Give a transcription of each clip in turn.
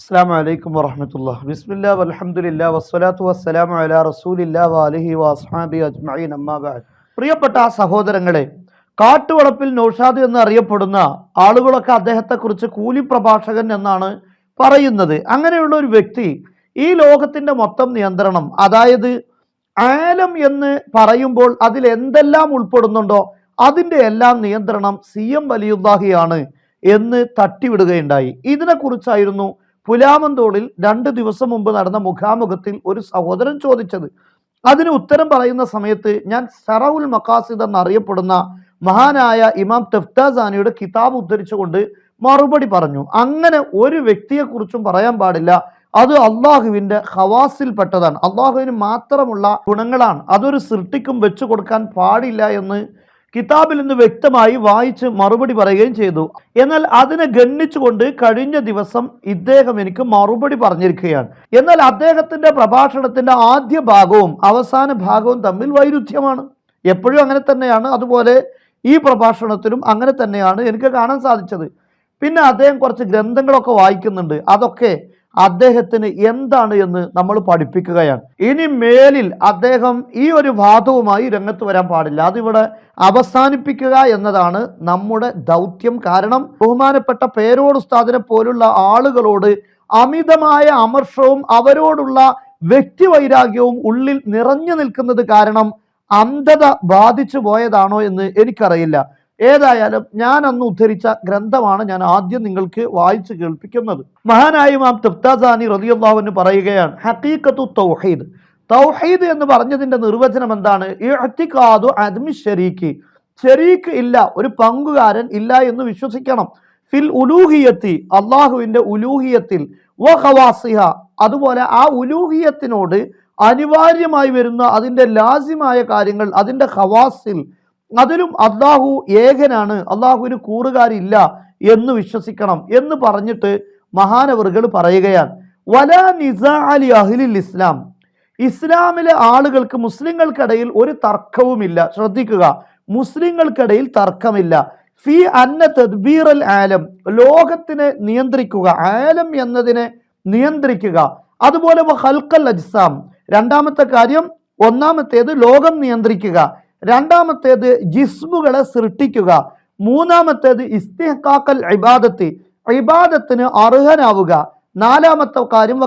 അസ്സാം വലൈക്കും വറഹമത്തുള്ള ബിസ്മില്ല അലഹമുല്ല വസ്സലാത്തു വസ്സലാം അല റസൂലില്ല വാലിഹി വസ്ഹാബി അജ്മഈൻ അമ്മാ ബഅദ്. പ്രിയപ്പെട്ട സഹോദരങ്ങളെ കാട്ടുവളപ്പിൽ നൌഷാദ് എന്ന് അറിയപ്പെടുന്ന ആളുകളൊക്കെ അദ്ദേഹത്തെക്കുറിച്ച് കൂലി പ്രഭാഷകൻ എന്നാണ് പറയുന്നത്. അങ്ങനെയുള്ള ഒരു വ്യക്തി ഈ ലോകത്തിന്റെ മൊത്തം നിയന്ത്രണം അതായത് ആലം എന്ന് പറയുമ്പോൾ അതിൽ എന്തെല്ലാം ഉൾപ്പെടുന്നുണ്ടോ അതിന്റെ എല്ലാം നിയന്ത്രണം സി എം വലിയുദ്ദാഹിയാണ് എന്ന് തട്ടിവിടുകയുണ്ടായി. ഇതിനെക്കുറിച്ചായിരുന്നു പുലാമന്തോളിൽ രണ്ട് ദിവസം മുമ്പ് നടന്ന മുഖാമുഖത്തിൽ ഒരു സഹോദരൻ ചോദിച്ചത്. അതിന് ഉത്തരം പറയുന്ന സമയത്ത് ഞാൻ സറവുൽ മക്കാസിദ് എന്നറിയപ്പെടുന്ന മഹാനായ ഇമാം തെഫ്താസാനിയുടെ കിതാബ് ഉദ്ധരിച്ചുകൊണ്ട് മറുപടി പറഞ്ഞു. അങ്ങനെ ഒരു വ്യക്തിയെക്കുറിച്ചും പറയാൻ പാടില്ല. അത് അള്ളാഹുവിന്റെ ഹവാസിൽപ്പെട്ടതാണ്. അള്ളാഹുവിന് മാത്രമുള്ള ഗുണങ്ങളാണ്. അതൊരു സൃഷ്ടിക്കും വെച്ചു കൊടുക്കാൻ പാടില്ല എന്ന് കിതാബിൽ നിന്ന് വ്യക്തമായി വായിച്ച് മറുപടി പറയുകയും ചെയ്തു. എന്നാൽ അതിനെ ഗണ്ണിച്ചുകൊണ്ട് കഴിഞ്ഞ ദിവസം ഇദ്ദേഹം എനിക്ക് മറുപടി പറഞ്ഞിരിക്കുകയാണ്. എന്നാൽ അദ്ദേഹത്തിന്റെ പ്രഭാഷണത്തിന്റെ ആദ്യ ഭാഗവും അവസാന ഭാഗവും തമ്മിൽ വൈരുദ്ധ്യമാണ്. എപ്പോഴും അങ്ങനെ തന്നെയാണ്. അതുപോലെ ഈ പ്രഭാഷണത്തിലും അങ്ങനെ തന്നെയാണ് എനിക്ക് കാണാൻ സാധിച്ചത്. പിന്നെ അദ്ദേഹം കുറച്ച് ഗ്രന്ഥങ്ങളൊക്കെ വായിക്കുന്നുണ്ട്. അതൊക്കെ അദ്ദേഹത്തിന് എന്താണ് എന്ന് നമ്മൾ പഠിപ്പിക്കുകയാണ്. ഇനി മേലിൽ അദ്ദേഹം ഈ ഒരു വാദവുമായി രംഗത്ത് വരാൻ പാടില്ല. അതിവിടെ അവസാനിപ്പിക്കുക എന്നതാണ് നമ്മുടെ ദൗത്യം. കാരണം ബഹുമാനപ്പെട്ട പേരോട് ഉസ്താദിനെ പോലുള്ള ആളുകളോട് അമിതമായ അമർഷവും അവരോടുള്ള വ്യക്തിവൈരാഗ്യവും ഉള്ളിൽ നിറഞ്ഞു നിൽക്കുന്നത് കാരണം അന്ധത ബാധിച്ചു പോയതാണോ എന്ന് എനിക്കറിയില്ല. ഏതായാലും ഞാൻ അന്ന് ഉദ്ധരിച്ച ഗ്രന്ഥമാണ് ഞാൻ ആദ്യം നിങ്ങൾക്ക് വായിച്ചു കേൾപ്പിക്കുന്നത്. മഹാനായ മാം തൃപ്താസാനി റതിയുള്ളാഹുവിന് പറയുകയാണ് ഹക്കീക്കത്തു തൗഹീദ്. തൗഹീദ് എന്ന് പറഞ്ഞതിന്റെ നിർവചനം എന്താണ്? അദ്മി ഷരീക്ക് ഇല്ല ഒരു പങ്കുകാരൻ ഇല്ല എന്ന് വിശ്വസിക്കണം. ഫിൽ ഉലൂഹിയത്തി അള്ളാഹുവിന്റെ ഉലൂഹിയത്തിൽ വ അതുപോലെ ആ ഉലൂഹിയത്തിനോട് അനിവാര്യമായി വരുന്ന അതിന്റെ ലാസിമായ കാര്യങ്ങൾ അതിന്റെ ഖവാസിൽ അതിലും അള്ളാഹു ഏകനാണ്. അള്ളാഹുവിന് കൂറുകാരില്ല എന്ന് വിശ്വസിക്കണം എന്ന് പറഞ്ഞിട്ട് മഹാനവറുകൾ പറയുകയാണ്. വല നിസാ അലി അഹ്ലിൽ ഇസ്ലാം. ഇസ്ലാമിലെ ആളുകൾക്ക് മുസ്ലിങ്ങൾക്കിടയിൽ ഒരു തർക്കവുമില്ല. ശ്രദ്ധിക്കുക. മുസ്ലിങ്ങൾക്കിടയിൽ തർക്കമില്ല. ഫി അന്ന തദ്ബീർ അൽ ആലം. ലോകത്തിനെ നിയന്ത്രിക്കുക. ആലം എന്നതിനെ നിയന്ത്രിക്കുക. അതുപോലെ ഹൽക്കൽ അജ്സാം. രണ്ടാമത്തെ കാര്യം ഒന്നാമത്തേത് ലോകം നിയന്ത്രിക്കുക. രണ്ടാമത്തേത് ജിസ്മുകളെ സൃഷ്ടിക്കുക. മൂന്നാമത്തേത് ഇസ്തിഹക്കാക്കൽ ഇബാദത്ത്. ഇബാദത്തിന് അർഹനാവുക. നാലാമത്തെ കാര്യം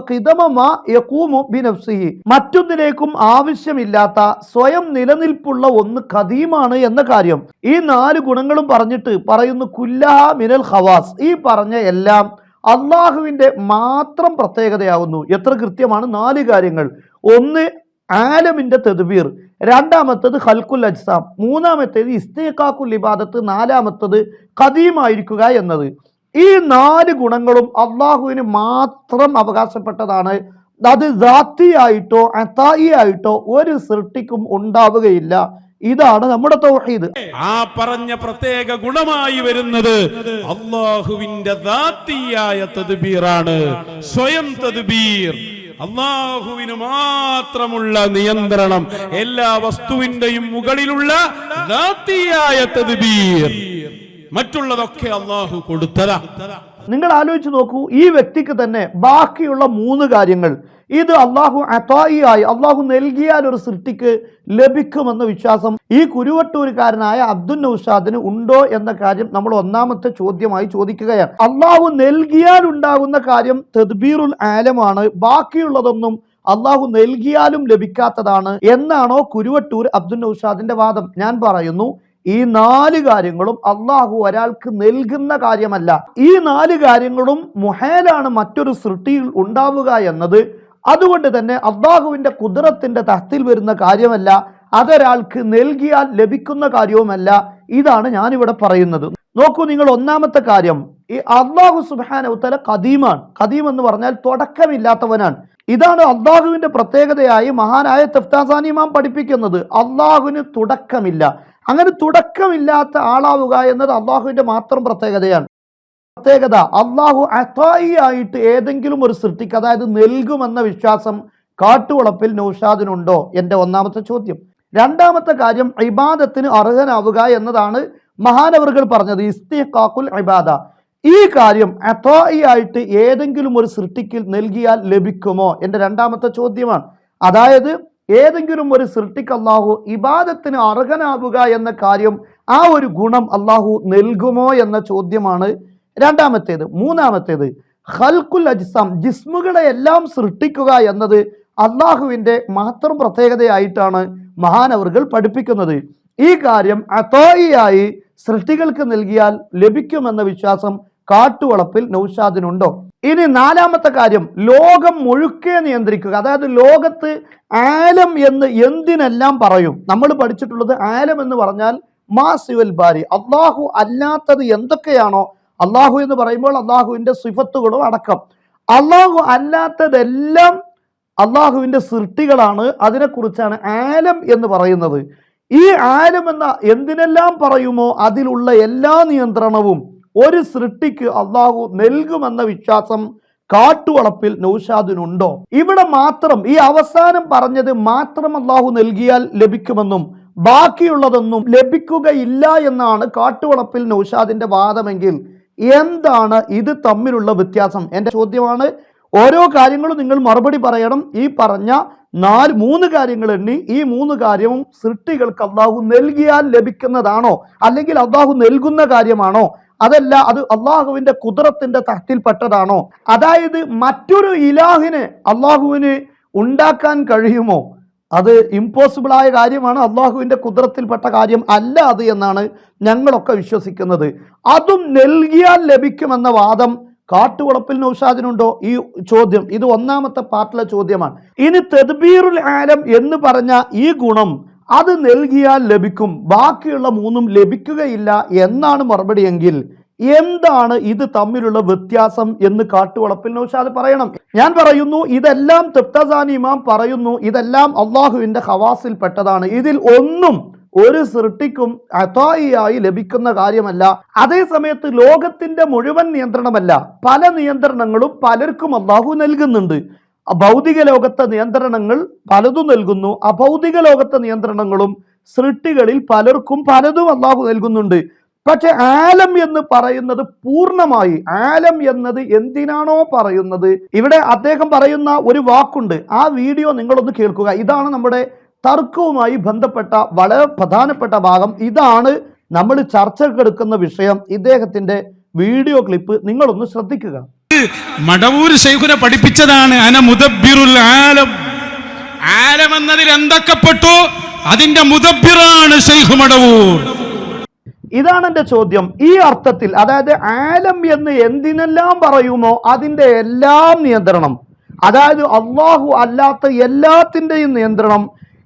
ബിനഫ്സിഹി. മറ്റൊന്നിലേക്കും ആവശ്യമില്ലാത്ത സ്വയം നിലനിൽപ്പുള്ള ഒന്ന് ഖദീമാണ് എന്ന കാര്യം. ഈ നാല് ഗുണങ്ങളും പറഞ്ഞിട്ട് പറയുന്നു കുല്ലഹ മിനൽ ഹവാസ് ഈ പറഞ്ഞ എല്ലാം അള്ളാഹുവിന്റെ മാത്രം പ്രത്യേകതയാവുന്നു. എത്ര കൃത്യമാണ്? നാല് കാര്യങ്ങൾ. ഒന്ന് ആലമിന്റെ തെതുബീർ രണ്ടാമത്തത് ഹൽക്കുൽ അജ്സാം. മൂന്നാമത്തേത് ഇസ്തേക്കാക്കുൽ ഇബാദത്ത്. നാലാമത്തത് കദീമായിരിക്കുക എന്നത്. ഈ നാല് ഗുണങ്ങളും അള്ളാഹുവിന് മാത്രം അവകാശപ്പെട്ടതാണ്. അത് ദാത്തിയായിട്ടോ അത്തായി ആയിട്ടോ ഒരു സൃഷ്ടിക്കും ഉണ്ടാവുകയില്ല. ഇതാണ് നമ്മുടെ തൗഹീദ്. ആ പറഞ്ഞ പ്രത്യേക ഗുണമായി വരുന്നത് അള്ളാഹുവിന്റെ സ്വയം തദ്ബീർ. അള്ളാഹുവിന് മാത്രമുള്ള നിയന്ത്രണം എല്ലാ വസ്തുവിന്റെയും മുകളിലുള്ള മറ്റുള്ളതൊക്കെ അള്ളാഹു കൊടുത്തതാ. നിങ്ങൾ ആലോചിച്ച് നോക്കൂ ഈ വ്യക്തിക്ക് തന്നെ ബാക്കിയുള്ള മൂന്ന് കാര്യങ്ങൾ ഇത് അള്ളാഹു അത്തായിയായി അള്ളാഹു നൽകിയാൽ ഒരു സൃഷ്ടിക്ക് ലഭിക്കുമെന്ന വിശ്വാസം ഈ കുരുവട്ടൂരുകാരനായ അബ്ദുൽ നൌഷാദിന് ഉണ്ടോ എന്ന കാര്യം നമ്മൾ ഒന്നാമത്തെ ചോദ്യമായി ചോദിക്കുകയാണ്. അള്ളാഹു നൽകിയാൽ ഉണ്ടാകുന്ന കാര്യം തദ്ബീറുൽ ആലമാണ്. ബാക്കിയുള്ളതൊന്നും അള്ളാഹു നൽകിയാലും ലഭിക്കാത്തതാണ് എന്നാണോ കുരുവട്ടൂർ അബ്ദുൽ നൌഷാദിന്റെ വാദം. ഞാൻ പറയുന്നു ഈ നാല് കാര്യങ്ങളും അള്ളാഹു ഒരാൾക്ക് നൽകുന്ന കാര്യമല്ല. ഈ നാല് കാര്യങ്ങളും മുഹേലാണ് മറ്റൊരു സൃഷ്ടിയിൽ ഉണ്ടാവുക എന്നത് അതുകൊണ്ട് തന്നെ അള്ളാഹുവിന്റെ കുതിരത്തിന്റെ തഹത്തിൽ വരുന്ന കാര്യമല്ല അതൊരാൾക്ക് നൽകിയാൽ ലഭിക്കുന്ന കാര്യവുമല്ല. ഇതാണ് ഞാനിവിടെ പറയുന്നത്. നോക്കൂ നിങ്ങൾ ഒന്നാമത്തെ കാര്യം. ഈ അള്ളാഹു സുബാനവുത്തല കദീമാണ് കദീം എന്ന് പറഞ്ഞാൽ തുടക്കമില്ലാത്തവനാണ്. ഇതാണ് അള്ളാഹുവിന്റെ പ്രത്യേകതയായി മഹാനായ തഫ്താസാനി ഇമാം പഠിപ്പിക്കുന്നത്. അള്ളാഹുവിന് തുടക്കമില്ല. അങ്ങനെ തുടക്കമില്ലാത്ത ആളാവുക എന്നത് അള്ളാഹുവിന്റെ മാത്രം പ്രത്യേകതയാണ്. പ്രത്യേകത അള്ളാഹു അത്തായി ആയിട്ട് ഏതെങ്കിലും ഒരു സൃഷ്ടിക്ക് അതായത് നൽകുമെന്ന വിശ്വാസം കാട്ടുവളപ്പിൽ നൗഷാദിനുണ്ടോ? എന്റെ ഒന്നാമത്തെ ചോദ്യം. രണ്ടാമത്തെ കാര്യം ഇബാദത്തിന് അർഹനാവുക എന്നതാണ് മഹാനവറുകൾ പറഞ്ഞത് ഇസ്തിഖാക്കുൽ ഇബാദ. ഈ കാര്യം അത്തോയായിട്ട് ഏതെങ്കിലും ഒരു സൃഷ്ടിക്ക് നൽകിയാൽ ലഭിക്കുമോ? എന്റെ രണ്ടാമത്തെ ചോദ്യമാണ്. അതായത് ഏതെങ്കിലും ഒരു സൃഷ്ടിക്ക് അള്ളാഹു ഇബാദത്തിന് അർഹനാവുക എന്ന കാര്യം ആ ഒരു ഗുണം അള്ളാഹു നൽകുമോ എന്ന ചോദ്യമാണ് രണ്ടാമത്തേത് മൂന്നാമത്തേത് ഹൽക്കുൽ അജിസാം ജിസ്മുകളെ എല്ലാം സൃഷ്ടിക്കുക എന്നത് അള്ളാഹുവിന്റെ മാത്രം പ്രത്യേകതയായിട്ടാണ് മഹാനവറുകൾ പഠിപ്പിക്കുന്നത്. ഈ കാര്യം അത്തോയിയായി സൃഷ്ടികൾക്ക് നൽകിയാൽ ലഭിക്കുമെന്ന വിശ്വാസം കാട്ടുവളപ്പിൽ നൗഷാദിനുണ്ടോ? ഇനി നാലാമത്തെ കാര്യം ലോകം മുഴുക്കെ നിയന്ത്രിക്കുക. അതായത് ലോകത്ത് ആലം എന്ന് എന്തിനെല്ലാം പറയും? നമ്മൾ പഠിച്ചിട്ടുള്ളത് ആലം എന്ന് പറഞ്ഞാൽ മാ സിവൽ ബാരി അള്ളാഹു അല്ലാത്തത് എന്തൊക്കെയാണോ അള്ളാഹു എന്ന് പറയുമ്പോൾ അള്ളാഹുവിന്റെ സിഫത്തുകളും അടക്കം. അള്ളാഹു അല്ലാത്തതെല്ലാം അള്ളാഹുവിന്റെ സൃഷ്ടികളാണ്. അതിനെക്കുറിച്ചാണ് ആലം എന്ന് പറയുന്നത്. ഈ ആലം എന്ന എന്തിനെല്ലാം പറയുമോ അതിലുള്ള എല്ലാ നിയന്ത്രണവും ഒരു സൃഷ്ടിക്ക് അള്ളാഹു നൽകുമെന്ന വിശ്വാസം കാട്ടുവളപ്പിൽ നൗഷാദിനുണ്ടോ? ഇവിടെ മാത്രം ഈ അവസാനം പറഞ്ഞത് മാത്രം അള്ളാഹു നൽകിയാൽ ലഭിക്കുമെന്നും ബാക്കിയുള്ളതൊന്നും ലഭിക്കുകയില്ല എന്നാണ് കാട്ടുവളപ്പിൽ നൗഷാദിന്റെ വാദമെങ്കിൽ എന്താണ് ഇത് തമ്മിലുള്ള വ്യത്യാസം? എന്റെ ചോദ്യമാണ്. ഓരോ കാര്യങ്ങളും നിങ്ങൾ മറുപടി പറയണം. ഈ പറഞ്ഞ നാല് മൂന്ന് കാര്യങ്ങൾ എണ്ണി ഈ മൂന്ന് കാര്യവും സൃഷ്ടികൾക്ക് അള്ളാഹു നൽകിയാൽ ലഭിക്കുന്നതാണോ? അല്ലെങ്കിൽ അള്ളാഹു നൽകുന്ന കാര്യമാണോ? അതല്ല അത് അള്ളാഹുവിന്റെ കുതിരത്തിന്റെ തഹത്തിൽപ്പെട്ടതാണോ അതായത് മറ്റൊരു ഇലാഹിന് അള്ളാഹുവിന് ഉണ്ടാക്കാൻ കഴിയുമോ? അത് ഇമ്പോസിബിൾ ആയ കാര്യമാണ്. അള്ളാഹുവിന്റെ കുതിരത്തിൽപ്പെട്ട കാര്യം അല്ല അത് എന്നാണ് ഞങ്ങളൊക്കെ വിശ്വസിക്കുന്നത്. അതും നൽകിയാൽ ലഭിക്കുമെന്ന വാദം കാട്ടുവളപ്പിൽ നൗഷാദിനുണ്ടോ? ഈ ചോദ്യം ഇത് ഒന്നാമത്തെ പാർട്ടിലെ ചോദ്യമാണ്. ഇനി തെദ്ബീറുൽ ആലം എന്ന് പറഞ്ഞ ഈ ഗുണം അത് നൽകിയാൽ ലഭിക്കും. ബാക്കിയുള്ള മൂന്നും ലഭിക്കുകയില്ല എന്നാണ് മറുപടി എങ്കിൽ എന്താണ് ഇത് തമ്മിലുള്ള വ്യത്യാസം എന്ന് കാട്ടുവളപ്പിൽ നൗഷാദ് പറയണം. ഞാൻ പറയുന്നു ഇതെല്ലാം തൃപ്തസാനി ഇമാം പറയുന്നു ഇതെല്ലാം അള്ളാഹുവിന്റെ ഹവാസിൽപ്പെട്ടതാണ് ഇതിൽ ഒന്നും ഒരു സൃഷ്ടിക്കും അതായിയായി ലഭിക്കുന്ന കാര്യമല്ല. അതേ സമയത്ത് ലോകത്തിന്റെ മുഴുവൻ നിയന്ത്രണമല്ല. പല നിയന്ത്രണങ്ങളും പലർക്കും അള്ളാഹു നൽകുന്നുണ്ട്. ഭൗതിക ലോകത്തെ നിയന്ത്രണങ്ങൾ പലതും നൽകുന്നു. അഭൗതിക ലോകത്തെ നിയന്ത്രണങ്ങളും സൃഷ്ടികളിൽ പലർക്കും പലതും അള്ളാഹു നൽകുന്നുണ്ട്. പക്ഷെ ആലം എന്ന് പറയുന്നത് പൂർണമായി ആലം എന്നത് എന്തിനാണോ പറയുന്നത്? ഇവിടെ അദ്ദേഹം പറയുന്ന ഒരു വാക്കുണ്ട്. ആ വീഡിയോ നിങ്ങളൊന്ന് കേൾക്കുക. ഇതാണ് നമ്മുടെ തർക്കവുമായി ബന്ധപ്പെട്ട വളരെ പ്രധാനപ്പെട്ട ഭാഗം. ഇതാണ് നമ്മൾ ചർച്ചക്കെടുക്കുന്ന വിഷയം. ഇദ്ദേഹത്തിന്റെ വീഡിയോ ക്ലിപ്പ് നിങ്ങളൊന്ന് ശ്രദ്ധിക്കുക. മടവൂർ ശൈഖുനെ പഠിപ്പിച്ചതാണ് അന ആലം. ആലം എന്നതിൽ എന്തൊക്കെ പെട്ടു? അതിന്റെ മുദബ്ബിറാണ് ശൈഖു മടവൂർ. ഇതാണ് എന്റെ ചോദ്യം. ഈ അർത്ഥത്തിൽ അതായത് ആലം എന്ന് എന്തിനെല്ലാം പറയുമോ അതിന്റെ എല്ലാം നിയന്ത്രണം. അതായത് അള്ളാഹു അല്ലാത്ത എല്ലാത്തിന്റെയും നിയന്ത്രണം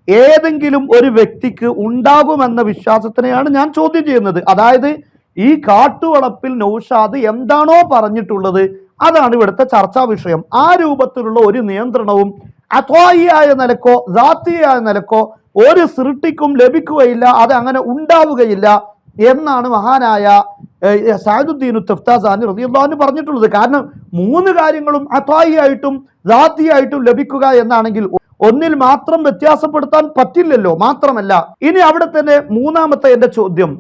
ഏതെങ്കിലും ഒരു വ്യക്തിക്ക് ഉണ്ടാകുമെന്ന വിശ്വാസത്തിനെയാണ് ഞാൻ ചോദ്യം ചെയ്യുന്നത്. അതായത് ഈ കാട്ടുവളപ്പിൽ നൗഷാദ് എന്താണോ പറഞ്ഞിട്ടുള്ളത് അതാണ് ഇവിടുത്തെ ചർച്ചാ വിഷയം. ആ രൂപത്തിലുള്ള ഒരു നിയന്ത്രണവും അത്വായിയായ നിലക്കോ ദാത്തിയായ നിലക്കോ ഒരു സൃഷ്ടിക്കും ലഭിക്കുകയില്ല അത് അങ്ങനെ ഉണ്ടാവുകയില്ല. എന്നാണ് മഹാനായ സാദുദ്ദീനു തഫ്താസാനി റളിയല്ലാഹു പറഞ്ഞിട്ടുള്ളത്. കാരണം മൂന്ന് കാര്യങ്ങളും അത്വായിയായിട്ടും ദാത്തിയായിട്ടും ലഭിക്കുക എന്നാണെങ്കിൽ ഒന്നിൽ മാത്രം വ്യത്യാസപ്പെടുത്താൻ പറ്റില്ലല്ലോ. മാത്രമല്ല ഇനി അവിടെ തന്നെ മൂന്നാമത്തെ എന്റെ ചോദ്യം.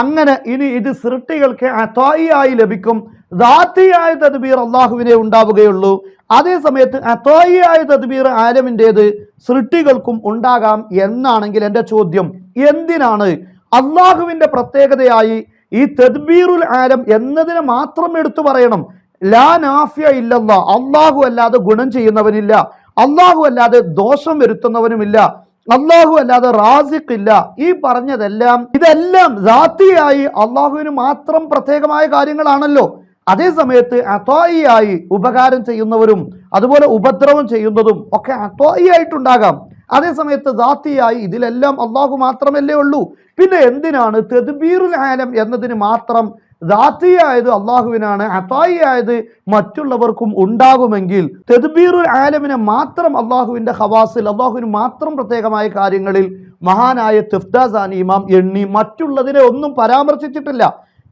അങ്ങനെ ഇനി ഇത് സൃഷ്ടികൾക്ക് അത്വായിയായി ലഭിക്കും. ദാത്തിയായ തദ്ബീർ അള്ളാഹുവിനെ ഉണ്ടാവുകയുള്ളൂ. അതേ സമയത്ത് അത്വായിയായ തദ്ബീർ ആലമിന്റേത് സൃഷ്ടികൾക്കും ഉണ്ടാകാം എന്നാണെങ്കിൽ എന്റെ ചോദ്യം എന്തിനാണ്? അള്ളാഹുവിന്റെ പ്രത്യേകതയായി ഈ തദ്ബീറുൽ ആലം എന്നതിനെ മാത്രം എടുത്തു പറയണം. ലാ നാഫിയ ഇല്ലല്ല. അള്ളാഹു അല്ലാതെ ഗുണം ചെയ്യുന്നവനില്ല. അള്ളാഹു അല്ലാതെ ദോഷം വരുത്തുന്നവനുമില്ല. അള്ളാഹു അല്ലാതെ റാസിഖ് ഇല്ല ഈ പറഞ്ഞതെല്ലാം ഇതെല്ലാം ജാത്തിയായി അള്ളാഹുവിന് മാത്രം പ്രത്യേകമായ കാര്യങ്ങളാണല്ലോ. അതേ സമയത്ത് അത്തോയിയായി ഉപകാരം ചെയ്യുന്നവരും അതുപോലെ ഉപദ്രവം ചെയ്യുന്നതും ഒക്കെ അത്തോയിയായിട്ടുണ്ടാകാം അതേ സമയത്ത് ദാത്തിയായി ഇതിലെല്ലാം അള്ളാഹു മാത്രമല്ലേ ഉള്ളൂ. പിന്നെ എന്തിനാണ് തെദ്ബീറുൽ ആലം എന്നതിന് മാത്രം ദാത്തിയായത് അള്ളാഹുവിനാണ് അതായിയായത് മറ്റുള്ളവർക്കും ഉണ്ടാകുമെങ്കിൽ തെദ്ബീറുൽ ആലമിനെ മാത്രം അള്ളാഹുവിന്റെ ഹവാസിൽ അള്ളാഹുവിന് മാത്രം പ്രത്യേകമായ കാര്യങ്ങളിൽ മഹാനായ തിഫ്താസാനി ഇമാം എണ്ണി മറ്റുള്ളതിനെ ഒന്നും പരാമർശിച്ചിട്ടില്ല.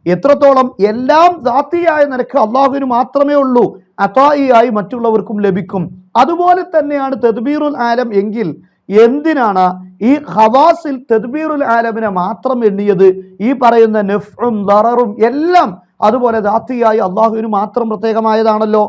എത്രത്തോളം എല്ലാം ദാത്തിയായ നിരക്ക് അള്ളാഹുവിന് മാത്രമേ ഉള്ളൂ അതായിയായി മറ്റുള്ളവർക്കും ലഭിക്കും. അതുപോലെ തന്നെയാണ് തെദ്ബീറുൽ ആലം എങ്കിൽ എന്തിനാണ് ഈ ഹവാസിൽ തദ്ബീറുൽ ആലമിനെ മാത്രം എണ്ണിയത്? ഈ പറയുന്ന നെഫും ദററും എല്ലാം അതുപോലെ ദാത്തിയായി അള്ളാഹുവിന് മാത്രം പ്രത്യേകമായതാണല്ലോ.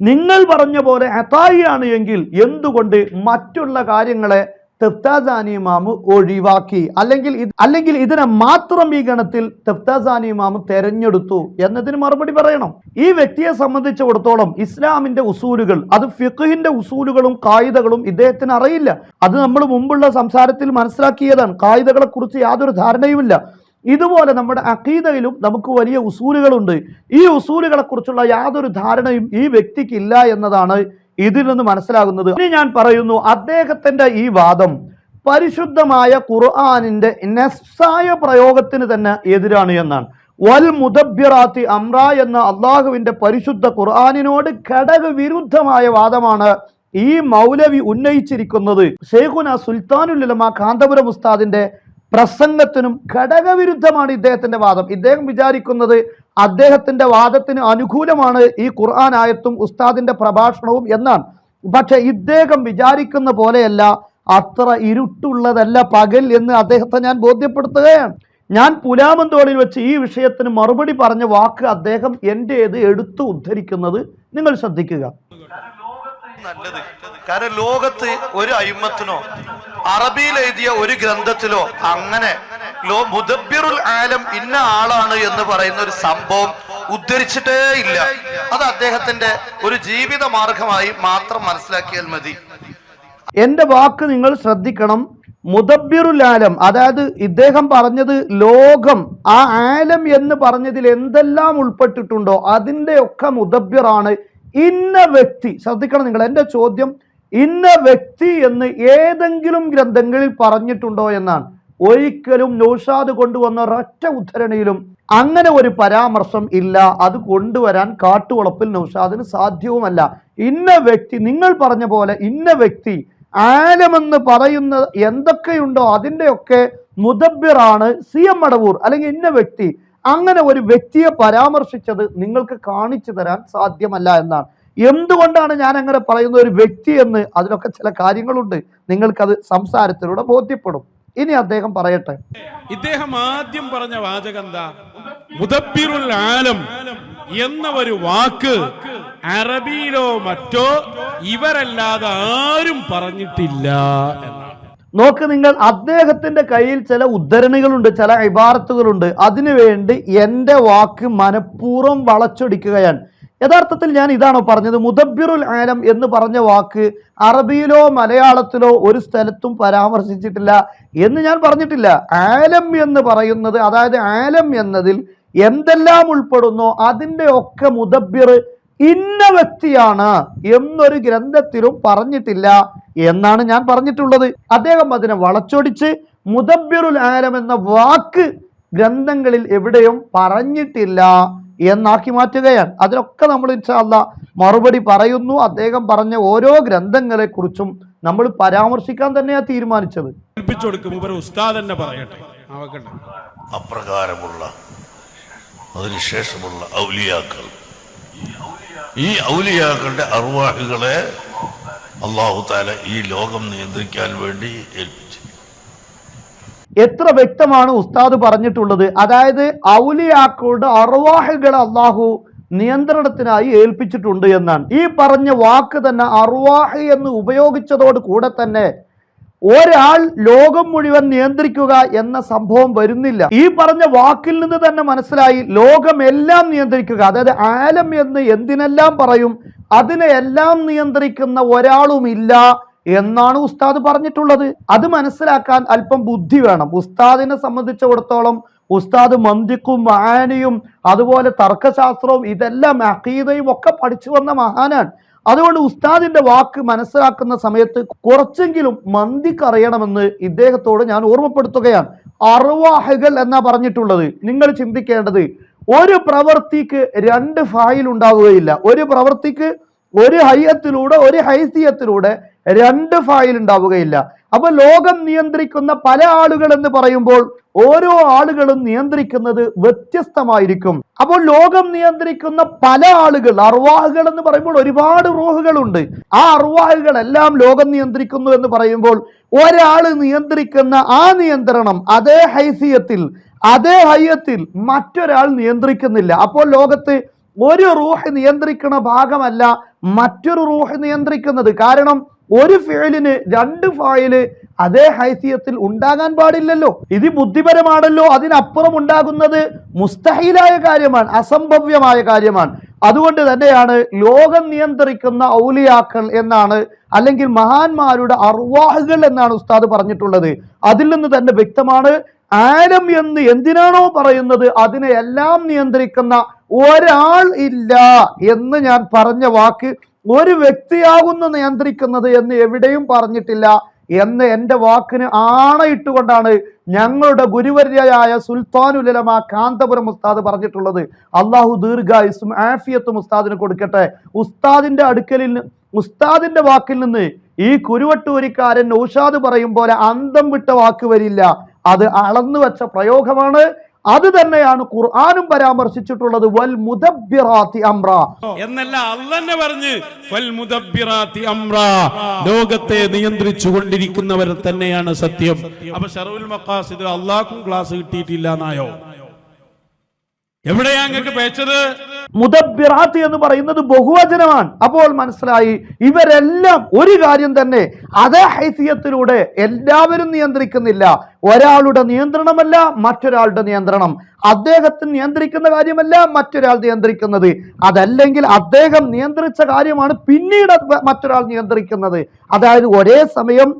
നിങ്ങൾ പറഞ്ഞ പോലെ അതായിയാണ് എങ്കിൽ എന്തുകൊണ്ട് മറ്റുള്ള കാര്യങ്ങളെ തെഫ്താസാനി ഇമാമ് ഒഴിവാക്കി. അല്ലെങ്കിൽ അല്ലെങ്കിൽ ഇതിനെ മാത്രം ഈ ഗണത്തിൽ തെഫ്താസാനി തെരഞ്ഞെടുത്തു എന്നതിന് മറുപടി പറയണം. ഈ വ്യക്തിയെ സംബന്ധിച്ചിടത്തോളം ഇസ്ലാമിന്റെ ഉസൂലുകൾ അത് ഫിഖിന്റെ ഉസൂലുകളും കായികകളും ഇദ്ദേഹത്തിന് അറിയില്ല. അത് നമ്മൾ മുമ്പുള്ള സംസാരത്തിൽ മനസ്സിലാക്കിയതാണ്. കായികകളെ കുറിച്ച് യാതൊരു ധാരണയുമില്ല. ഇതുപോലെ നമ്മുടെ അഖീദയിലും നമുക്ക് വലിയ ഉസൂലുകളുണ്ട്. ഈ ഉസൂലുകളെ കുറിച്ചുള്ള യാതൊരു ധാരണയും ഈ വ്യക്തിക്കില്ല എന്നതാണ് ഇതിൽ നിന്ന് മനസ്സിലാകുന്നത്. ഇനി ഞാൻ പറയുന്നു അദ്ദേഹത്തിന്റെ ഈ വാദം പരിശുദ്ധമായ ഖുർആാനിന്റെ നെസ്സായ പ്രയോഗത്തിന് തന്നെ എതിരാണ് എന്നാണ്. വൽ മുദബ്യറാത്തി അമ്ര എന്ന അള്ളാഹുവിന്റെ പരിശുദ്ധ ഖുർആാനിനോട് ഘടക വിരുദ്ധമായ വാദമാണ് ഈ മൗലവി ഉന്നയിച്ചിരിക്കുന്നത്. ഷെയ്ഖുന സുൽത്താനുല്ലമ കാന്തപുരം ഉസ്താദിന്റെ പ്രസംഗത്തിനും ഘടകവിരുദ്ധമാണ് ഇദ്ദേഹത്തിന്റെ വാദം. ഇദ്ദേഹം വിചാരിക്കുന്നത് അദ്ദേഹത്തിന്റെ വാദത്തിന് അനുകൂലമാണ് ഈ ഖുർആൻ ആയത്തും ഉസ്താദിന്റെ പ്രഭാഷണവും എന്നാണ്. പക്ഷേ ഇദ്ദേഹം വിചാരിക്കുന്ന പോലെയല്ല അത്ര ഇരുട്ടുള്ളതല്ല പകൽ എന്ന് അദ്ദേഹത്തെ ഞാൻ ബോധ്യപ്പെടുത്തുകയാണ്. ഞാൻ പുലാമന്തോളിൽ വെച്ച് ഈ വിഷയത്തിന് മറുപടി പറഞ്ഞ വാക്ക് അദ്ദേഹം എന്റേത് എടുത്തു ഉദ്ധരിക്കുന്നത് നിങ്ങൾ ശ്രദ്ധിക്കുക. നല്ലത്. കാരണം ലോകത്ത് ഒരു അയിമത്തിനോ അറബിയിൽ എഴുതിയ ഒരു ഗ്രന്ഥത്തിലോ അങ്ങനെ ലോ മുദബിറുൽ ആലം ഇന്ന ആളാണ് എന്ന് പറയുന്ന ഒരു സംഭവം ഉദ്ധരിച്ചിട്ടേ ഇല്ല. അത് അദ്ദേഹത്തിന്റെ ഒരു ജീവിത മാർഗമായി മാത്രം മനസ്സിലാക്കിയാൽ മതി. എന്റെ വാക്ക് നിങ്ങൾ ശ്രദ്ധിക്കണം. മുദബിറുൽ ആലം അതായത് ഇദ്ദേഹം പറഞ്ഞത് ലോകം ആ ആലം എന്ന് പറഞ്ഞതിൽ എന്തെല്ലാം ഉൾപ്പെട്ടിട്ടുണ്ടോ അതിന്റെ ഒക്കെ മുദബിറാണ് ഇന്ന വ്യക്തി ശ്രദ്ധിക്കണം നിങ്ങൾ എന്റെ ചോദ്യം ഇന്ന വ്യക്തി എന്ന് ഏതെങ്കിലും ഗ്രന്ഥങ്ങളിൽ പറഞ്ഞിട്ടുണ്ടോ എന്നാണ്. ഒരിക്കലും നൗഷാദ് കൊണ്ടുവന്ന ഒരൊറ്റ ഉദ്ധരണിയിലും അങ്ങനെ ഒരു പരാമർശം ഇല്ല. അത് കൊണ്ടുവരാൻ കാട്ടുവളപ്പിൽ നൗഷാദിന് സാധ്യവുമല്ല. ഇന്ന വ്യക്തി നിങ്ങൾ പറഞ്ഞ പോലെ ഇന്ന വ്യക്തി ആലമെന്ന് പറയുന്ന എന്തൊക്കെയുണ്ടോ അതിന്റെയൊക്കെ മുദബ്ബിറാണ് സി എം മടവൂർ. അല്ലെങ്കിൽ ഇന്ന വ്യക്തി അങ്ങനെ ഒരു വ്യക്തിയെ പരാമർശിച്ചത് നിങ്ങൾക്ക് കാണിച്ചു തരാൻ സാധ്യമല്ല എന്നാണ്. എന്തുകൊണ്ടാണ് ഞാൻ അങ്ങനെ പറയുന്ന ഒരു വ്യക്തി എന്ന് അതിനൊക്കെ ചില കാര്യങ്ങളുണ്ട്. നിങ്ങൾക്കത് സംസാരത്തിലൂടെ ബോധ്യപ്പെടും. ഇനി അദ്ദേഹം പറയട്ടെ. ഇദ്ദേഹം ആദ്യം പറഞ്ഞ വാചകം എന്താ? ആലം എന്ന ഒരു വാക്ക് അറബിയിലോ മറ്റോ ഇവരല്ലാതെ ആരും പറഞ്ഞിട്ടില്ല എന്നാണ്. നോക്ക് നിങ്ങൾ അദ്ദേഹത്തിന്റെ കയ്യിൽ ചില ഉദ്ധരണികളുണ്ട് ചില ഇബാർത്തുകളുണ്ട് അതിനുവേണ്ടി എന്റെ വാക്ക് മനഃപൂർവം വളച്ചൊടിക്കുകയാണ്. യഥാർത്ഥത്തിൽ ഞാൻ ഇതാണോ പറഞ്ഞത്? മുദബിറുൽ ആലം എന്ന് പറഞ്ഞ വാക്ക് അറബിയിലോ മലയാളത്തിലോ ഒരു സ്ഥലത്തും പരാമർശിച്ചിട്ടില്ല എന്ന് ഞാൻ പറഞ്ഞിട്ടില്ല. ആലം എന്ന് പറയുന്നത് അതായത് ആലം എന്നതിൽ എന്തെല്ലാം ഉൾപ്പെടുന്നോ അതിന്റെ ഒക്കെ മുദബിർ ഇന്ന വ്യക്തിയാണ് എന്നൊരു ഗ്രന്ഥത്തിലും പറഞ്ഞിട്ടില്ല എന്നാണ് ഞാൻ പറഞ്ഞിട്ടുള്ളത്. അദ്ദേഹം അതിനെ വളച്ചൊടിച്ച് മുദബിറുൽ ആലം എന്ന വാക്ക് ഗ്രന്ഥങ്ങളിൽ എവിടെയും പറഞ്ഞിട്ടില്ല. എന്നാക്കി മാറ്റുകയാണ്. അതിനൊക്കെ നമ്മൾ ഇൻഷാല്ല മറുപടി പറയുന്നു. അദ്ദേഹം പറഞ്ഞ ഓരോ ഗ്രന്ഥങ്ങളെ കുറിച്ചും നമ്മൾ പരാമർശിക്കാൻ തന്നെയാണ് തീരുമാനിച്ചത്. അപ്രകാരമുള്ള അതിനുശേഷമുള്ള ഔലിയാക്കൾ. ഈ ഔലിയാക്കളുടെ അറുവാഹുകളെ അള്ളാഹു താല ഈ ലോകം നിയന്ത്രിക്കാൻ വേണ്ടി ഏൽപ്പിച്ചു. എത്ര വ്യക്തമാണ് ഉസ്താദ് പറഞ്ഞിട്ടുള്ളത്? അതായത് ഔലിയാക്കളുടെ അറുവാഹുകളെ അള്ളാഹു നിയന്ത്രണത്തിനായി ഏൽപ്പിച്ചിട്ടുണ്ട് എന്നാണ്. ഈ പറഞ്ഞ വാക്ക് തന്നെ അറുവാഹ് എന്ന് ഉപയോഗിച്ചതോട് കൂടെ തന്നെ ഒരാൾ ലോകം മുഴുവൻ നിയന്ത്രിക്കുക എന്ന സംഭവം വരുന്നില്ല. ഈ പറഞ്ഞ വാക്കിൽ നിന്ന് തന്നെ മനസ്സിലായി ലോകമെല്ലാം നിയന്ത്രിക്കുക. അതായത് ആലം എന്ന് എന്തിനെല്ലാം പറയും? അതിനെ എല്ലാം നിയന്ത്രിക്കുന്ന ഒരാളുമില്ല. എന്നാണ് ഉസ്താദ് പറഞ്ഞിട്ടുള്ളത്. അത് മനസ്സിലാക്കാൻ അല്പം ബുദ്ധി വേണം. ഉസ്താദിനെ സംബന്ധിച്ചിടത്തോളം ഉസ്താദ് മന്തിക്കും മഹാനിയും അതുപോലെ തർക്കശാസ്ത്രവും ഇതെല്ലാം അഖീദയും ഒക്കെ പഠിച്ചു വന്ന മഹാനാണ്. അതുകൊണ്ട് ഉസ്താദിന്റെ വാക്ക് മനസ്സിലാക്കുന്ന സമയത്ത് കുറച്ചെങ്കിലും മന്തിക്കറിയണമെന്ന് ഇദ്ദേഹത്തോട് ഞാൻ ഓർമ്മപ്പെടുത്തുകയാണ്. അറുവാഹകൾ എന്നാ പറഞ്ഞിട്ടുള്ളത്. നിങ്ങൾ ചിന്തിക്കേണ്ടത് ഒരു പ്രവൃത്തിക്ക് രണ്ട് ഫായിൽ ഉണ്ടാവുകയില്ല. ഒരു പ്രവൃത്തിക്ക് ഒരു ഹയ്യത്തിലൂടെ ഒരു ഹൈസിയത്തിലൂടെ രണ്ട് ഫയൽ ഉണ്ടാവുകയില്ല. അപ്പൊ ലോകം നിയന്ത്രിക്കുന്ന പല ആളുകൾ എന്ന് പറയുമ്പോൾ ഓരോ ആളുകളും നിയന്ത്രിക്കുന്നത് വ്യത്യസ്തമായിരിക്കും. അപ്പോൾ ലോകം നിയന്ത്രിക്കുന്ന പല ആളുകൾ അർവാഹുകൾ എന്ന് പറയുമ്പോൾ ഒരുപാട് റൂഹുകളുണ്ട്. ആ അർവാഹുകളെല്ലാം ലോകം നിയന്ത്രിക്കുന്നു എന്ന് പറയുമ്പോൾ ഒരാൾ നിയന്ത്രിക്കുന്ന ആ നിയന്ത്രണം അതേ ഹൈസിയത്തിൽ അതേ ഹയ്യത്തിൽ മറ്റൊരാൾ നിയന്ത്രിക്കുന്നില്ല. അപ്പോൾ ലോകത്ത് ഒരു റൂഹ് നിയന്ത്രിക്കുന്ന ഭാഗമല്ല മറ്റൊരു റൂഹ് നിയന്ത്രിക്കുന്നത്. കാരണം ഒരു ഫയലിന് രണ്ട് ഫയൽ അതേ ഹൈസിയത്തിൽ ഉണ്ടാകാൻ പാടില്ലല്ലോ. ഇത് ബുദ്ധിപരമാണല്ലോ. അതിനപ്പുറം ഉണ്ടാകുന്നത് മുസ്തഹിലായ കാര്യമാണ് അസംഭവ്യമായ കാര്യമാണ്. അതുകൊണ്ട് തന്നെയാണ് ലോകം നിയന്ത്രിക്കുന്ന ഔലിയാക്കൾ എന്നാണ് അല്ലെങ്കിൽ മഹാന്മാരുടെ അർവാഹുകൾ എന്നാണ് ഉസ്താദ് പറഞ്ഞിട്ടുള്ളത്. അതിൽ നിന്ന് തന്നെ വ്യക്തമാണ് ആലം എന്ന് എന്തിനാണോ പറയുന്നത്? അതിനെ എല്ലാം നിയന്ത്രിക്കുന്ന ഒരാൾ ഇല്ല എന്ന് ഞാൻ പറഞ്ഞ വാക്ക് ഒരു വ്യക്തിയാകുന്നു നിയന്ത്രിക്കുന്നത് എന്ന് എവിടെയും പറഞ്ഞിട്ടില്ല. എന്ന് എന്റെ വാക്കിന് ആണയിട്ടുകൊണ്ടാണ് ഞങ്ങളുടെ ഗുരുവര്യയായ സുൽത്താനുലമ കാന്തപുരം ഉസ്താദ് പറഞ്ഞിട്ടുള്ളത്. അള്ളാഹു ദീർഘായുസും ആഫിയത്തും ഉസ്താദിന് കൊടുക്കട്ടെ. ഉസ്താദിന്റെ അടുക്കലിൽ ഉസ്താദിന്റെ വാക്കിൽ നിന്ന് ഈ കുരുവട്ടൂരിക്കാരൻ ഔഷാദ് പറയും പോലെ അന്തം വിട്ട വാക്ക് വരില്ല. അത് അളന്നു വെച്ച പ്രയോഗമാണ്. അത് തന്നെയാണ് ഖുർആാനും പരാമർശിച്ചിട്ടുള്ളത് വൽ മുദബ്ബിറാത്തി അമ്ര എന്നല്ല അള്ളന്നെ പറഞ്ഞ് വൽ മുദബ്ബിറാത്തി അമ്ര ലോകത്തെ നിയന്ത്രിച്ചു കൊണ്ടിരിക്കുന്നവർ തന്നെയാണ് സത്യം. അപ്പൊ ഷറുൽ മക്കാസിദ് അള്ളാഹ്ക്കും ക്ലാസ് കിട്ടിയിട്ടില്ല എന്നായോ? എവിടെയാ അങ്ങക്ക് പേച്ചത്? മുദബ്ബിറാത്ത് എന്ന് പറയുന്നത് ബഹുവചനമാണ്. അപ്പോൾ മനസ്സിലായി ഇവരെല്ലാം ഒരു കാര്യം തന്നെ അതേ ഹൈസിയത്തിലൂടെ എല്ലാവരും നിയന്ത്രിക്കുന്നില്ല. ഒരാളുടെ നിയന്ത്രണമല്ല മറ്റൊരാളുടെ നിയന്ത്രണം. അദ്ദേഹത്തിന് നിയന്ത്രിക്കുന്ന കാര്യമല്ല മറ്റൊരാൾ നിയന്ത്രിക്കുന്നത്. അതല്ലെങ്കിൽ അദ്ദേഹം നിയന്ത്രിച്ച കാര്യമാണ് പിന്നീട് മറ്റൊരാൾ നിയന്ത്രിക്കുന്നത്. അതായത് ഒരേ സമയം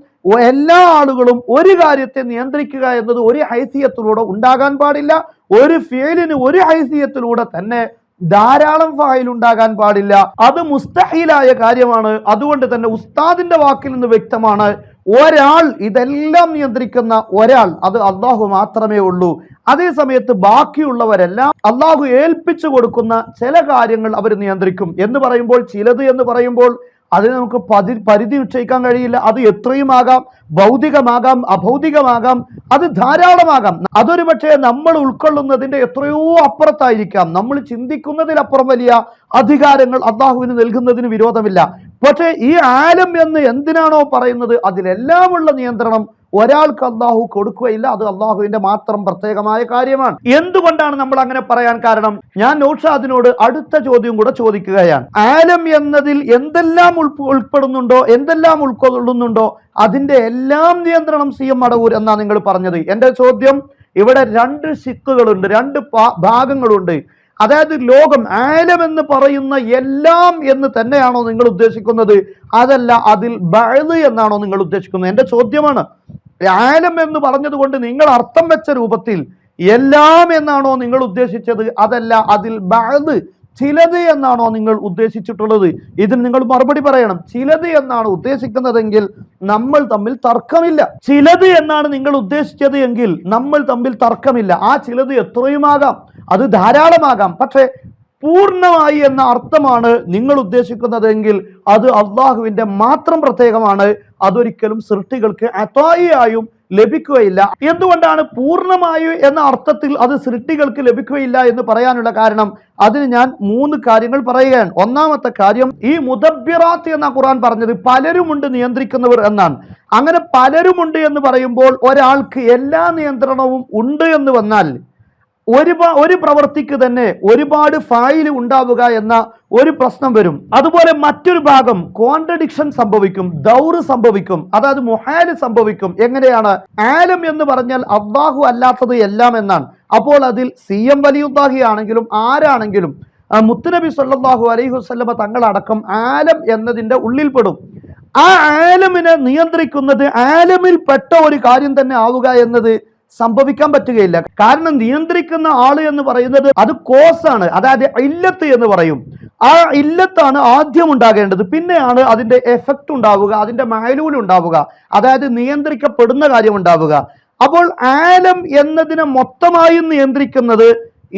എല്ലാ ആളുകളും ഒരു കാര്യത്തെ നിയന്ത്രിക്കുക എന്നത് ഒരു ഹൈസിയത്തിലൂടെ ഉണ്ടാകാൻ പാടില്ല. ഒരു ഫേലിന് ഒരു ഹൈസിയത്തിലൂടെ തന്നെ ധാരാളം ഫായിൽ ഉണ്ടാകാൻ പാടില്ല. അത് മുസ്തഹീലായ കാര്യമാണ്. അതുകൊണ്ട് തന്നെ ഉസ്താദിന്റെ വാക്കിൽ നിന്ന് വ്യക്തമാണ് ഒരാൾ ഇതെല്ലാം നിയന്ത്രിക്കുന്ന ഒരാൾ അത് അള്ളാഹു മാത്രമേ ഉള്ളൂ. അതേ സമയത്ത് ബാക്കിയുള്ളവരെല്ലാം അള്ളാഹു ഏൽപ്പിച്ചു കൊടുക്കുന്ന ചില കാര്യങ്ങൾ അവർ നിയന്ത്രിക്കും. എന്ന് പറയുമ്പോൾ ചിലത് എന്ന് പറയുമ്പോൾ അതിന് നമുക്ക് പതി പരിധി നിശ്ചയിക്കാൻ കഴിയില്ല. അത് എത്രയും ആകാം ഭൗതികമാകാം? അഭൗതികമാകാം? അത് ധാരാളമാകാം. അതൊരു പക്ഷേ നമ്മൾ ഉൾക്കൊള്ളുന്നതിന്റെ എത്രയോ അപ്പുറത്തായിരിക്കാം. നമ്മൾ ചിന്തിക്കുന്നതിലപ്പുറം വലിയ അധികാരങ്ങൾ അള്ളാഹുവിന് നൽകുന്നതിന് വിരോധമില്ല. പക്ഷേ ഈ ആലം എന്ന് എന്തിനാണോ പറയുന്നത്? അതിലെല്ലാമുള്ള നിയന്ത്രണം ഒരാൾക്ക് അള്ളാഹു കൊടുക്കുകയില്ല. അത് അള്ളാഹുവിന്റെ മാത്രം പ്രത്യേകമായ കാര്യമാണ്. എന്തുകൊണ്ടാണ് നമ്മൾ അങ്ങനെ പറയാൻ കാരണം? ഞാൻ നൗഷാദിനോട് അടുത്ത ചോദ്യം കൂടെ ചോദിക്കുകയാണ്. ആലം എന്നതിൽ എന്തെല്ലാം ഉൾപ്പ- ഉൾപ്പെടുന്നുണ്ടോ? എന്തെല്ലാം ഉൾക്കൊള്ളുന്നുണ്ടോ? അതിന്റെ എല്ലാം നിയന്ത്രണം സി എം മടവൂർ എന്നാ നിങ്ങൾ പറഞ്ഞത്. എന്റെ ചോദ്യം ഇവിടെ രണ്ട് ശിക്കുകളുണ്ട് രണ്ട് ഭാഗങ്ങളുണ്ട്. അതായത് ലോകം ആലം എന്ന് പറയുന്ന എല്ലാം എന്ന് തന്നെയാണോ നിങ്ങൾ ഉദ്ദേശിക്കുന്നത്? അതല്ല അതിൽ ബഴത് എന്നാണോ നിങ്ങൾ ഉദ്ദേശിക്കുന്നത്? എന്റെ ചോദ്യമാണ്. ആലം എന്ന് പറഞ്ഞതുകൊണ്ട് നിങ്ങൾ അർത്ഥം വെച്ച രൂപത്തിൽ എല്ലാം എന്നാണോ നിങ്ങൾ ഉദ്ദേശിച്ചത്? അതല്ല അതിൽ ബഴത് ചിലത് എന്നാണോ നിങ്ങൾ ഉദ്ദേശിച്ചിട്ടുള്ളത്? ഇതിന് നിങ്ങൾ മറുപടി പറയണം. ചിലത് എന്നാണ് ഉദ്ദേശിക്കുന്നതെങ്കിൽ നമ്മൾ തമ്മിൽ തർക്കമില്ല. ചിലത് എന്നാണ് നിങ്ങൾ ഉദ്ദേശിച്ചത് എങ്കിൽ നമ്മൾ തമ്മിൽ തർക്കമില്ല. ആ ചിലത് എത്രയുമാകാം? അത് ധാരാളമാകാം. പക്ഷേ പൂർണമായി എന്ന അർത്ഥമാണ് നിങ്ങൾ ഉദ്ദേശിക്കുന്നതെങ്കിൽ അത് അള്ളാഹുവിന്റെ മാത്രം പ്രത്യേകമാണ്. അതൊരിക്കലും സൃഷ്ടികൾക്ക് അതായിയായും ലഭിക്കുകയില്ല. എന്തുകൊണ്ടാണ് പൂർണമായി എന്ന അർത്ഥത്തിൽ അത് സൃഷ്ടികൾക്ക് ലഭിക്കുകയില്ല എന്ന് പറയാനുള്ള കാരണം? അതിന് ഞാൻ മൂന്ന് കാര്യങ്ങൾ പറയുകയാണ്. ഒന്നാമത്തെ കാര്യം ഈ മുദബിറാത്ത് എന്ന ഖുറാൻ പറഞ്ഞത്? പലരുമുണ്ട് നിയന്ത്രിക്കുന്നവർ എന്നാണ്. അങ്ങനെ പലരുമുണ്ട് എന്ന് പറയുമ്പോൾ ഒരാൾക്ക് എല്ലാ നിയന്ത്രണവും ഉണ്ട് എന്ന് വന്നാൽ ഒരുപാ ഒരു പ്രവൃത്തിക്ക് തന്നെ ഒരുപാട് ഫായിൽ ഉണ്ടാവുക എന്ന ഒരു പ്രശ്നം വരും. അതുപോലെ മറ്റൊരു ഭാഗം കോൺട്രഡിക്ഷൻ സംഭവിക്കും ദൗറ് സംഭവിക്കും അതായത് മുഹാൽ സംഭവിക്കും. എങ്ങനെയാണ്? ആലം എന്ന് പറഞ്ഞാൽ അള്ളാഹു അല്ലാത്തത് എല്ലാം എന്നാണ്. അപ്പോൾ അതിൽ സി എം വലിയുദ്ദാഹി ആണെങ്കിലും ആരാണെങ്കിലും മുത്തുനബി സല്ലാഹു അലൈഹി വസല്ലമ തങ്ങളടക്കം ആലം എന്നതിന്റെ ഉള്ളിൽപ്പെടും. ആ ആലമിനെ നിയന്ത്രിക്കുന്നത് ആലമിൽ പെട്ട ഒരു കാര്യം തന്നെ ആവുക എന്നത് സംഭവിക്കാൻ പറ്റുകയില്ല. കാരണം നിയന്ത്രിക്കുന്ന ആൾ എന്ന് പറയുന്നത് അത് കോസാണ് അതായത് ഇല്ലത്ത് എന്ന് പറയും. ആ ഇല്ലത്താണ് ആദ്യം ഉണ്ടാകേണ്ടത്. പിന്നെയാണ് അതിന്റെ എഫക്റ്റ് ഉണ്ടാവുക അതിന്റെ മയലൂൽ ഉണ്ടാവുക അതായത് നിയന്ത്രിക്കപ്പെടുന്ന കാര്യം ഉണ്ടാവുക. അപ്പോൾ ആലം എന്നതിനെ മൊത്തമായും നിയന്ത്രിക്കുന്നത്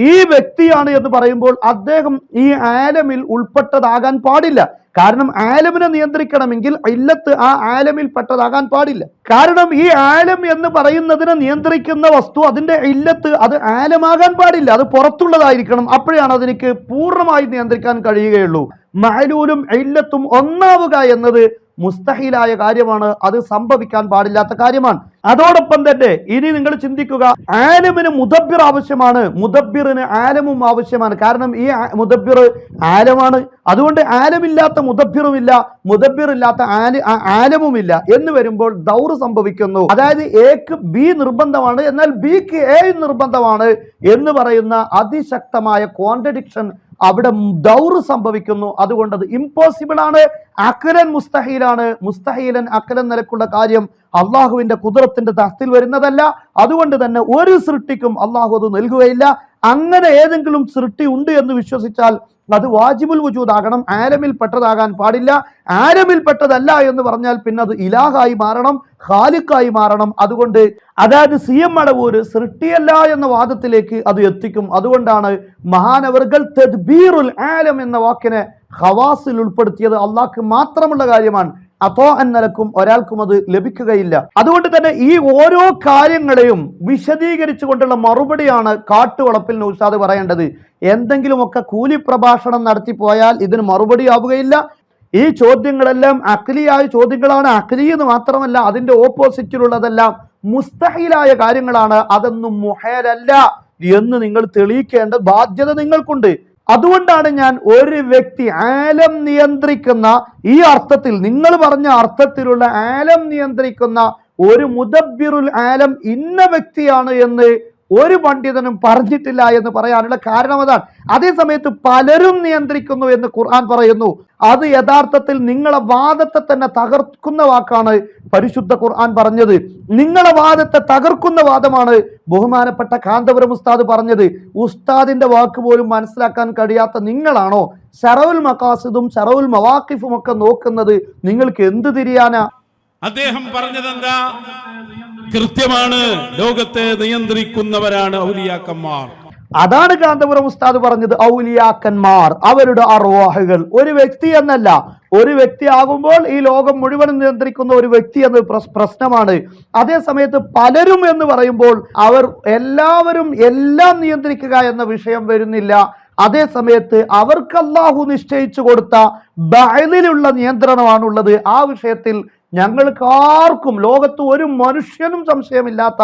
ഈ വ്യക്തിയാണ് എന്ന് പറയുമ്പോൾ അദ്ദേഹം ഈ ആലമിൽ ഉൾപ്പെട്ടതാകാൻ പാടില്ല. കാരണം ആലമിനെ നിയന്ത്രിക്കണമെങ്കിൽ ഇല്ലത്ത് ആ ആലമിൽ പെട്ടതാകാൻ പാടില്ല. കാരണം ഈ ആലം എന്ന് പറയുന്നതിനെ നിയന്ത്രിക്കുന്ന വസ്തു അതിന്റെ ഇല്ലത്ത് അത് ആലമാകാൻ പാടില്ല. അത് പുറത്തുള്ളതായിരിക്കണം. അപ്പോഴാണ് അതിനേക്ക് പൂർണമായി നിയന്ത്രിക്കാൻ കഴിയുകയുള്ളൂ. മഹലൂലും ഇല്ലത്തും ഒന്നാവുക എന്നത് മുസ്തഹിലായ കാര്യമാണ്. അത് സംഭവിക്കാൻ പാടില്ലാത്ത കാര്യമാണ്. അതോടൊപ്പം തന്നെ ഇനി നിങ്ങൾ ചിന്തിക്കുക ആലമിന് മുദബിർ ആവശ്യമാണ്. മുദബിറിന് ആലമും ആവശ്യമാണ്. കാരണം ഈ മുദബിർ ആലമാണ്. അതുകൊണ്ട് ആലമില്ലാത്ത മുദബിറുമില്ല മുദബ്ബിർ ഇല്ലാത്ത ആൽ ആലമുമില്ല എന്ന് വരുമ്പോൾ ദൗർ സംഭവിക്കുന്നു. അതായത് എക്ക് ബി നിർബന്ധമാണ് എന്നാൽ ബിക്ക് എ നിർബന്ധമാണ് എന്ന് പറയുന്ന അതിശക്തമായ കോൺട്രഡിക്ഷൻ അവിടെ ദൗറ് സംഭവിക്കുന്നു. അതുകൊണ്ട് അത് ഇമ്പോസിബിൾ ആണ്. അക്കലൻ മുസ്തഹീലാണ്. മുസ്തഹീലൻ അക്കലൻ നിലക്കുള്ള കാര്യം അള്ളാഹുവിന്റെ കുതിരത്തിന്റെ തഹത്തിൽ വരുന്നതല്ല. അതുകൊണ്ട് തന്നെ ഒരു സൃഷ്ടിക്കും അള്ളാഹു അത് നൽകുകയില്ല. അങ്ങനെ ഏതെങ്കിലും സൃഷ്ടി ഉണ്ട് എന്ന് വിശ്വസിച്ചാൽ അത് വാജിബുൽ വജൂദാകണം ആരമിൽ പെട്ടതാകാൻ പാടില്ല. ആരമിൽ പെട്ടതല്ല എന്ന് പറഞ്ഞാൽ പിന്നെ അത് ഇലാഹായി മാറണം ഖാലിക്കായി മാറണം. അതുകൊണ്ട് അതായത് സി എം അടവൂര് സൃഷ്ടിയല്ല എന്ന വാദത്തിലേക്ക് അത് എത്തിക്കും. അതുകൊണ്ടാണ് മഹാനവർകൾ തദ്ബീറുൽ ആലം എന്ന വാക്കിനെ ഹവാസിൽ ഉൾപ്പെടുത്തിയത്. അള്ളാഹ്ക്ക് മാത്രമുള്ള കാര്യമാണ്. അപ്പോ എന്നലക്കും ഒരാൾക്കും അത് ലഭിക്കുകയില്ല. അതുകൊണ്ട് തന്നെ ഈ ഓരോ കാര്യങ്ങളെയും വിശദീകരിച്ചു കൊണ്ടുള്ള മറുപടിയാണ് കാട്ടുവളപ്പിൽ നൗസാദ് പറയേണ്ടത്. എന്തെങ്കിലുമൊക്കെ കൂലി പ്രഭാഷണം നടത്തി പോയാൽ ഇതിന് മറുപടി ആവുകയില്ല. ഈ ചോദ്യങ്ങളെല്ലാം അക്ലിയായ ചോദ്യങ്ങളാണ്. അക്ലി എന്ന് മാത്രമല്ല അതിന്റെ ഓപ്പോസിറ്റിലുള്ളതെല്ലാം മുസ്തഹിലായ കാര്യങ്ങളാണ്. അതൊന്നും മുഹേരല്ല എന്ന് നിങ്ങൾ തെളിയിക്കേണ്ട ബാധ്യത നിങ്ങൾക്കുണ്ട്. അതുകൊണ്ടാണ് ഞാൻ ഒരു വ്യക്തി ആലം നിയന്ത്രിക്കുന്ന ഈ അർത്ഥത്തിൽ നിങ്ങൾ പറഞ്ഞ അർത്ഥത്തിലുള്ള ആലം നിയന്ത്രിക്കുന്ന ഒരു മുദബിറുൽ ആലം ഇന്ന വ്യക്തിയാണ് എന്ന് ഒരു പണ്ഡിതനും പറഞ്ഞിട്ടില്ല എന്ന് പറയാനുള്ള കാരണം അതാണ്. അതേ സമയത്ത് പലരും നിയന്ത്രിക്കുന്നു എന്ന് ഖുർആൻ പറയുന്നു. അത് യഥാർത്ഥത്തിൽ നിങ്ങളെ വാദത്തെ തന്നെ തകർക്കുന്ന വാക്കാണ് പരിശുദ്ധ ഖുർആൻ പറഞ്ഞത്. നിങ്ങളെ വാദത്തെ തകർക്കുന്ന വാദമാണ് ബഹുമാനപ്പെട്ട കാന്തപുരം ഉസ്താദ് പറഞ്ഞത്. ഉസ്താദിന്റെ വാക്ക് പോലും മനസ്സിലാക്കാൻ കഴിയാത്ത നിങ്ങളാണോ? ഷറവുൽ മക്കാസിദും ഷറവുൽ മവാക്കിഫും ഒക്കെ നോക്കുന്നത് നിങ്ങൾക്ക് എന്ത് തിരിയാനാ? അദ്ദേഹം പറഞ്ഞതെന്താ? കൃത്യമാണ്. ലോകത്തെ നിയന്ത്രിക്കുന്നവരാണ് ഔലിയാക്കന്മാർ. അതാണ് കാന്തപുരം ഉസ്താദ് പറഞ്ഞത്. ഔലിയാക്കന്മാർ അവരുടെ അറുവാഹുകൾ ഒരു വ്യക്തി എന്നല്ല. ഒരു വ്യക്തി ആകുമ്പോൾ ഈ ലോകം മുഴുവൻ നിയന്ത്രിക്കുന്ന ഒരു വ്യക്തി എന്ന പ്രശ്- പ്രശ്നമാണ്. അതേ സമയത്ത് പലരും എന്ന് പറയുമ്പോൾ അവർ എല്ലാവരും എല്ലാം നിയന്ത്രിക്കുക എന്ന വിഷയം വരുന്നില്ല. അതേ സമയത്ത് അവർക്ക് അള്ളാഹു നിശ്ചയിച്ചു കൊടുത്ത ബയലിലുള്ള നിയന്ത്രണമാണുള്ളത്. ആ വിഷയത്തിൽ ഞങ്ങൾക്ക് ആർക്കും ലോകത്ത് ഒരു മനുഷ്യനും സംശയമില്ലാത്ത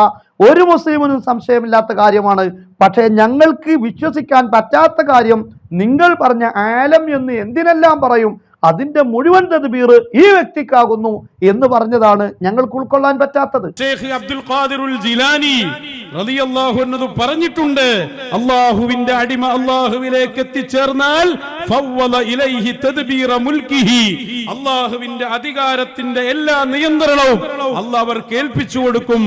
ഒരു മുസ്ലിമിനും സംശയമില്ലാത്ത കാര്യമാണ്. പക്ഷേ ഞങ്ങൾക്ക് വിശ്വസിക്കാൻ പറ്റാത്ത കാര്യം നിങ്ങൾ പറഞ്ഞ ആലം എന്ന് എന്തിനെല്ലാം പറയും? അതിന്റെ മുഴുവൻ തദ്ബീർ ഈ വ്യക്തിക്കാകുന്നു എന്ന് പറഞ്ഞതാണ് ഞങ്ങൾക്ക് ഉൾക്കൊള്ളാൻ പറ്റാത്തത്. അബ്ദുൽ ഖാദിറുൽ ജിലാനി പറഞ്ഞിട്ടുണ്ട് അള്ളാഹുവിന്റെ അടിമ അള്ളാഹുവിലേക്ക് എത്തിച്ചേർന്നാൽ അള്ളാഹുവിന്റെ അധികാരത്തിന്റെ എല്ലാ നിയന്ത്രണവും അള്ളാഹ് അവർക്ക് ഏൽപ്പിച്ചു കൊടുക്കും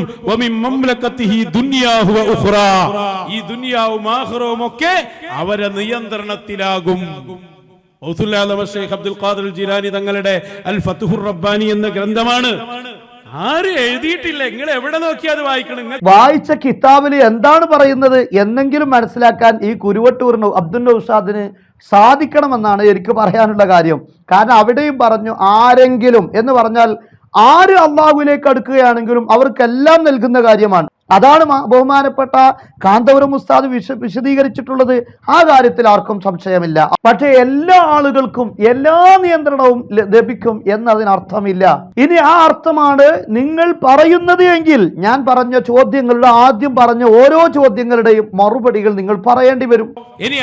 ഈ ദുനിയാവും ആഹ്റവും ഒക്കെ അവരെ നിയന്ത്രണത്തിലാകും. അബ്ദുൽ ഖാദിർ ജിലാനി തങ്ങളുടെ അൽ ഫത്തുഹുർ റബ്ബാനി എന്ന ഗ്രന്ഥമാണ്. ആരും എഴുതിയിട്ടില്ല? നിങ്ങൾ എവിടെ നോക്കിയാൽ അത് വായിക്കണം വായിച്ച കിതാബിൽ എന്താണ് പറയുന്നത് എന്നെങ്കിലും മനസ്സിലാക്കാൻ ഈ കുരുവട്ടൂറിന് അബ്ദുൽ നൗഷാദിന് സാധിക്കണമെന്നാണ് എനിക്ക് പറയാനുള്ള കാര്യം. കാരണം അവിടെയും പറഞ്ഞു ആരെങ്കിലും എന്ന് പറഞ്ഞാൽ ആര് അള്ളാഹുവിലേക്ക് അടുക്കുകയാണെങ്കിലും അവർക്കെല്ലാം നൽകുന്ന കാര്യമാണ്. അതാണ് ബഹുമാനപ്പെട്ട കാന്തപുരം ഉസ്താദ് വിശ വിശദീകരിച്ചിട്ടുള്ളത്. ആ കാര്യത്തിൽ ആർക്കും സംശയമില്ല. പക്ഷേ എല്ലാ ആളുകൾക്കും എല്ലാ നിയന്ത്രണവും ലഭിക്കും എന്നതിനർത്ഥമില്ല. ഇനി ആ അർത്ഥമാണ് നിങ്ങൾ പറയുന്നത് എങ്കിൽ ഞാൻ പറഞ്ഞ ചോദ്യങ്ങളുടെ ആദ്യം പറഞ്ഞ ഓരോ ചോദ്യങ്ങളുടെയും മറുപടികൾ നിങ്ങൾ പറയേണ്ടി വരും. ഇനി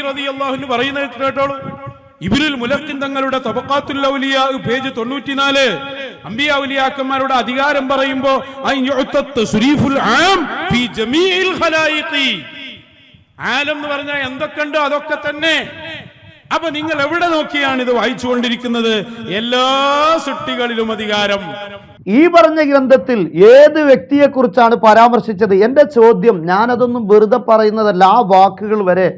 റളിയല്ലാഹു പറയുന്നത് കേട്ടോളൂ. ഇബ്നുൽ മുലക്കിൻ തങ്ങളുടെ തബഖാത്തുൽ ഔലിയ പേജ് 94 അംബിയ ഔലിയാക്കന്മാരുടെ അധികാരം പറയുമ്പോ ആലം എന്ന് പറഞ്ഞാൽ എന്തൊക്കെയുണ്ടോ അതൊക്കെ തന്നെ. അപ്പൊ നിങ്ങൾ എവിടെ നോക്കിയാണ് ഇത് വായിച്ചുകൊണ്ടിരിക്കുന്നത്? എല്ലാ സൃഷ്ടികളിലും അധികാരം. ഈ പറഞ്ഞ ഗ്രന്ഥത്തിൽ ഏത് വ്യക്തിയെ കുറിച്ചാണ് പരാമർശിച്ചത്? എന്റെ ചോദ്യം ഞാനതൊന്നും വെറുതെ പറയുന്നതല്ല. ആ വാക്കുകൾ വരെ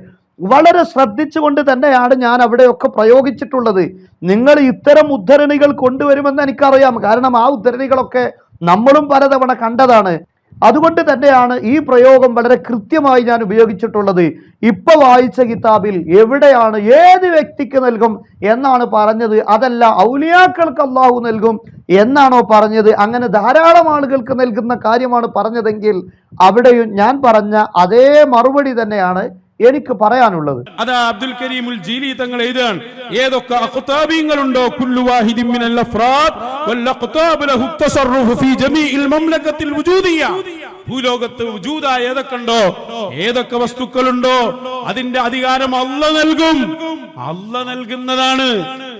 വളരെ ശ്രദ്ധിച്ചുകൊണ്ട് തന്നെയാണ് ഞാൻ അവിടെയൊക്കെ പ്രയോഗിച്ചിട്ടുള്ളത്. നിങ്ങൾ ഇത്തരം ഉദ്ധരണികൾ കൊണ്ടുവരുമെന്ന് എനിക്കറിയാം. കാരണം ആ ഉദ്ധരണികളൊക്കെ നമ്മളും പലതവണ കണ്ടതാണ്. അതുകൊണ്ട് തന്നെയാണ് ഈ പ്രയോഗം വളരെ കൃത്യമായി ഞാൻ ഉപയോഗിച്ചിട്ടുള്ളത്. ഇപ്പൊ വായിച്ച കിതാബിൽ എവിടെയാണ് ഏത് വ്യക്തിക്ക് നൽകും എന്നാണ് പറഞ്ഞത്. അതല്ല ഔലിയാക്കൾക്ക് അള്ളാഹു നൽകും എന്നാണോ പറഞ്ഞത്. അങ്ങനെ ധാരാളം ആളുകൾക്ക് നൽകുന്ന കാര്യമാണ് പറഞ്ഞതെങ്കിൽ അവിടെയും ഞാൻ പറഞ്ഞ അതേ മറുപടി തന്നെയാണ് എനിക്ക് പറയാനുള്ളത്. അതാ അബ്ദുൽ കരീമുൽ ജീലി തങ്ങൾ എഴുതാണ് ഏതൊക്കെ അഖ്താബീങ്ങളുണ്ടോ കുല്ലു വാഹിദിൻ മിനൽ അഫ്റാദ് വൽ അഖ്താബ് ലഹു തസറുഫ് ഫീ ജമീഇൽ മംലകത്തിൽ വുജൂദിയ. ഭൂലോകത്ത് വുജൂദായ ഏതൊക്കെ ഉണ്ടോ ഏതൊക്കെ വസ്തുക്കളുണ്ടോ അതിന്റെ അധികാരം അല്ല നൽകും. അല്ല നൽകുന്നതാണ്.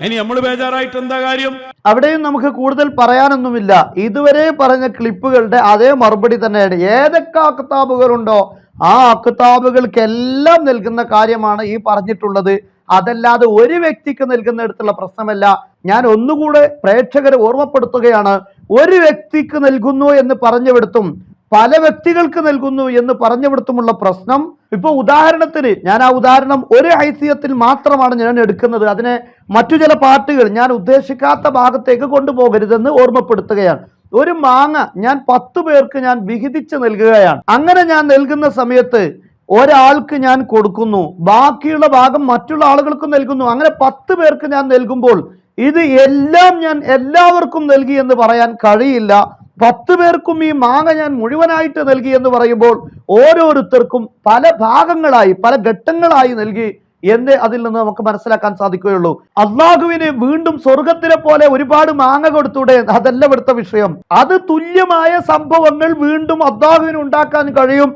ഇനി നമ്മൾ ബേജാറായിട്ട് എന്താ കാര്യം? അവിടെയും നമുക്ക് കൂടുതൽ പറയാനൊന്നുമില്ല. ഇതുവരെ പറഞ്ഞ ക്ലിപ്പുകളുടെ അതേ മറുപടി തന്നെയാണ്. ഏതൊക്കെ അക്താബുകളുണ്ടോ ആ അക്താബുകൾക്കെല്ലാം നൽകുന്ന കാര്യമാണ് ഈ പറഞ്ഞിട്ടുള്ളത്. അതല്ലാതെ ഒരു വ്യക്തിക്ക് നൽകുന്ന നൽകുന്നിടത്തുള്ള പ്രശ്നമല്ല. ഞാൻ ഒന്നുകൂടെ പ്രേക്ഷകരെ ഓർമ്മപ്പെടുത്തുകയാണ്. ഒരു വ്യക്തിക്ക് നൽകുന്നു എന്ന് പറഞ്ഞവിടത്തും പല വ്യക്തികൾക്ക് നൽകുന്നു എന്ന് പറഞ്ഞവിടത്തുമുള്ള പ്രശ്നം. ഇപ്പൊ ഉദാഹരണത്തിന് ഞാൻ ആ ഉദാഹരണം ഒരു ഐസിയത്തിൽ മാത്രമാണ് ഞാൻ എടുക്കുന്നത്. അതിനെ മറ്റു ചില പാട്ടുകൾ ഞാൻ ഉദ്ദേശിക്കാത്ത ഭാഗത്തേക്ക് കൊണ്ടുപോകരുതെന്ന് ഓർമ്മപ്പെടുത്തുകയാണ്. ഒരു മാങ്ങ ഞാൻ പത്ത് പേർക്ക് ഞാൻ വിഹിതിച്ച് നൽകുകയാണ്. അങ്ങനെ ഞാൻ നൽകുന്ന സമയത്ത് ഒരാൾക്ക് ഞാൻ കൊടുക്കുന്നു. ബാക്കിയുള്ള ഭാഗം മറ്റുള്ള ആളുകൾക്ക് നൽകുന്നു. അങ്ങനെ പത്ത് പേർക്ക് ഞാൻ നൽകുമ്പോൾ ഇത് എല്ലാം ഞാൻ എല്ലാവർക്കും നൽകി എന്ന് പറയാൻ കഴിയില്ല. പത്ത് പേർക്കും ഈ മാങ്ങ ഞാൻ മുഴുവനായിട്ട് നൽകി എന്ന് പറയുമ്പോൾ ഓരോരുത്തർക്കും പല ഭാഗങ്ങളായി പല ഘട്ടങ്ങളായി നൽകി എന്ന് അതിൽ നിന്ന് നമുക്ക് മനസ്സിലാക്കാൻ സാധിക്കുകയുള്ളൂ. അള്ളാഹുവിന് വീണ്ടും സ്വർഗത്തിലെ പോലെ ഒരുപാട് മാങ്ങ കൊടുത്തൂടെ? അതല്ല ഇവിടുത്തെ വിഷയം. അത് തുല്യമായ സംഭവങ്ങൾ വീണ്ടും അള്ളാഹുവിന് ഉണ്ടാക്കാൻ കഴിയും.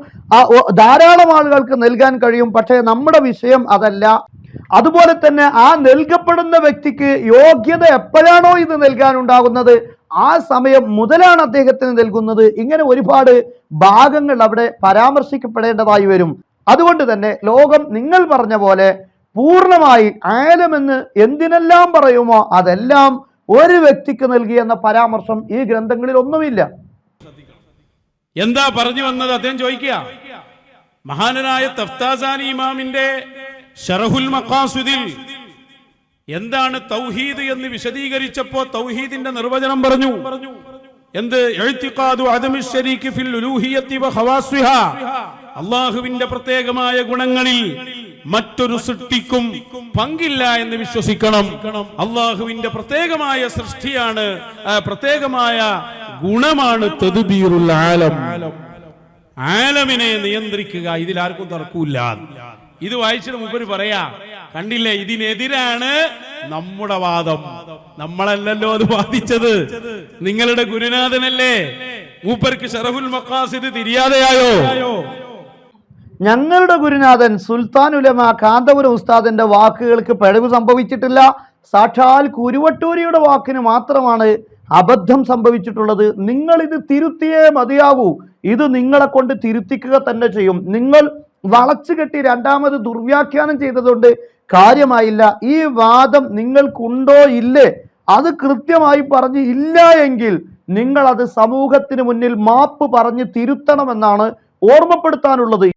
ധാരാളം ആളുകൾക്ക് നൽകാൻ കഴിയും. പക്ഷേ നമ്മുടെ വിഷയം അതല്ല. അതുപോലെ തന്നെ ആ നൽകപ്പെടുന്ന വ്യക്തിക്ക് യോഗ്യത എപ്പോഴാണോ ഇത് നൽകാൻ ഉണ്ടാകുന്നത്? ആ സമയം മുതലാണ് അദ്ദേഹത്തിന് നൽകുന്നത്. ഇങ്ങനെ ഒരുപാട് ഭാഗങ്ങൾ അവിടെ പരാമർശിക്കപ്പെടേണ്ടതായി വരും. അതുകൊണ്ട് തന്നെ ലോകം നിങ്ങൾ പറഞ്ഞ പോലെ പൂർണമായി ആലമെന്ന് എന്തിനെല്ലാം പറയുമോ അതെല്ലാം ഒരു വ്യക്തിക്ക് നൽകി എന്ന പരാമർശം ഈ ഗ്രന്ഥങ്ങളിൽ ഒന്നുമില്ല. എന്താ പറഞ്ഞു വന്നത്? അദ്ദേഹം ചോദിക്കുക. മഹാനനായ തഫ്താസാനി ഇമാമിന്റെ ഷറഹുൽ മക്കാസുദിൽ എന്താണ് തൗഹീദ് എന്ന് വിശദീകരിച്ചപ്പോ തൗഹീദിന്റെ നിർവചനം പറഞ്ഞു. എന്ത്? എഴുത്തിക്കാതു ഫിൽ അള്ളാഹുവിന്റെ പ്രത്യേകമായ ഗുണങ്ങളിൽ മറ്റൊരു സൃഷ്ടിക്കും പങ്കില്ല എന്ന് വിശ്വസിക്കണം. അള്ളാഹുവിന്റെ പ്രത്യേകമായ സൃഷ്ടിയാണ് പ്രത്യേകമായ ഗുണമാണ് ആലം. ആലമിനെ നിയന്ത്രിക്കുക ഇതിൽ ആർക്കും തർക്കൂല ഇത് വായിച്ചിട്ട് മുമ്പ് പറയാ കണ്ടില്ലേ ഇതിനെതിരാണ് നമ്മുടെ വാദം. നമ്മളല്ലല്ലോ അത് വാദിച്ചത്. നിങ്ങളുടെ ഗുരുനാഥനല്ലേ? മൂപ്പർക്ക് ഷറഫുൽ മക്കാസിദ് തിരിയാതെയായോ? ഞങ്ങളുടെ ഗുരുനാഥൻ സുൽത്താൻ ഉലമ കാന്തപുരം ഉസ്താദിന്റെ വാക്കുകൾക്ക് പിഴവ് സംഭവിച്ചിട്ടില്ല. സാക്ഷാൽ കുരുവട്ടൂരിയുടെ വാക്കിന് മാത്രമാണ് അബദ്ധം സംഭവിച്ചിട്ടുള്ളത്. നിങ്ങൾ ഇത് തിരുത്തിയേ മതിയാവൂ. ഇത് നിങ്ങളെ കൊണ്ട് തിരുത്തിക്കുക തന്നെ ചെയ്യും. നിങ്ങൾ വളച്ചു കെട്ടി രണ്ടാമത് ദുർവ്യാഖ്യാനം ചെയ്തതുകൊണ്ട് കാര്യമായില്ല. ഈ വാദം നിങ്ങൾക്കുണ്ടോ? ഇല്ലേ? അത് കൃത്യമായി പറഞ്ഞ് ഇല്ല എങ്കിൽ നിങ്ങൾ അത് സമൂഹത്തിന് മുന്നിൽ മാപ്പ് പറഞ്ഞ് തിരുത്തണമെന്നാണ് ഓർമ്മപ്പെടുത്താനുള്ളത്.